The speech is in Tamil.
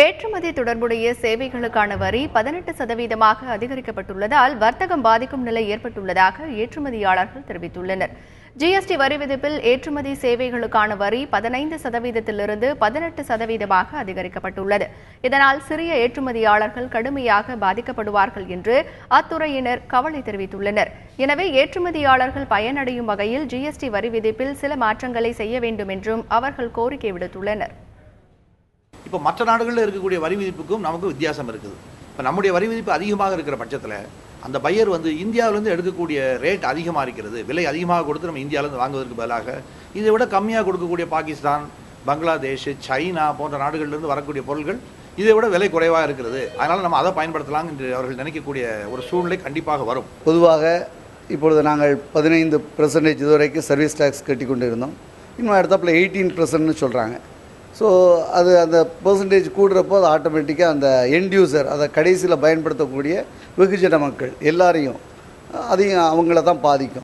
ஏற்றுமதி தொடர்புடைய சேவைகளுக்கான வரி பதினெட்டு சதவீதமாக அதிகரிக்கப்பட்டுள்ளதால் வர்த்தகம் பாதிக்கும் நிலை ஏற்பட்டுள்ளதாக ஏற்றுமதியாளர்கள் தெரிவித்துள்ளனர். ஜிஎஸ்டி வரி விதிப்பில் ஏற்றுமதி சேவைகளுக்கான வரி பதினைந்து சதவீதத்திலிருந்து பதினெட்டு சதவீதமாக அதிகரிக்கப்பட்டுள்ளது. இதனால் சிறிய ஏற்றுமதியாளர்கள் கடுமையாக பாதிக்கப்படுவார்கள் என்று அத்துறையினர் கவலை தெரிவித்துள்ளனர். எனவே ஏற்றுமதியாளர்கள் பயனடையும் வகையில் ஜிஎஸ்டி வரி விதிப்பில் சில மாற்றங்களை செய்ய வேண்டும் என்றும் அவர்கள் கோரிக்கை விடுத்துள்ளனர். இப்போ மற்ற நாடுகளில் இருக்கக்கூடிய வரி விதிப்புக்கும் நமக்கு வித்தியாசம் இருக்குது. இப்போ நம்முடைய வரி விதிப்பு அதிகமாக இருக்கிற பட்சத்தில் அந்த பையர் வந்து இந்தியாவிலேருந்து எடுக்கக்கூடிய ரேட் அதிகமாக இருக்கிறது விலை அதிகமாக கொடுத்து நம்ம இந்தியாவிலேருந்து வாங்குவதற்கு பதிலாக இதை விட கம்மியாக கொடுக்கக்கூடிய பாகிஸ்தான் பங்களாதேஷ் சைனா போன்ற நாடுகளிலிருந்து வரக்கூடிய பொருட்கள் இதை விட விலை குறைவாக இருக்கிறது. அதனால் நம்ம அதை பயன்படுத்தலாம் என்று அவர்கள் நினைக்கக்கூடிய ஒரு சூழ்நிலை கண்டிப்பாக வரும். பொதுவாக இப்பொழுது நாங்கள் பதினைந்து பர்சன்டேஜ் இதுவரைக்கும் சர்வீஸ் டேக்ஸ் கட்டி கொண்டு இருந்தோம் இன்னும் அடுத்தாப்புல எயிட்டீன் பர்சன்ட்னு சொல்கிறாங்க ஸோ அது அந்த பர்சன்டேஜ் கூடுறப்போ அது ஆட்டோமேட்டிக்காக அந்த எண்ட்யூஸர் அதை கடைசியில் பயன்படுத்தக்கூடிய வெகுஜன மக்கள் எல்லாரையும் அதையும் அவங்கள தான் பாதிக்கும்.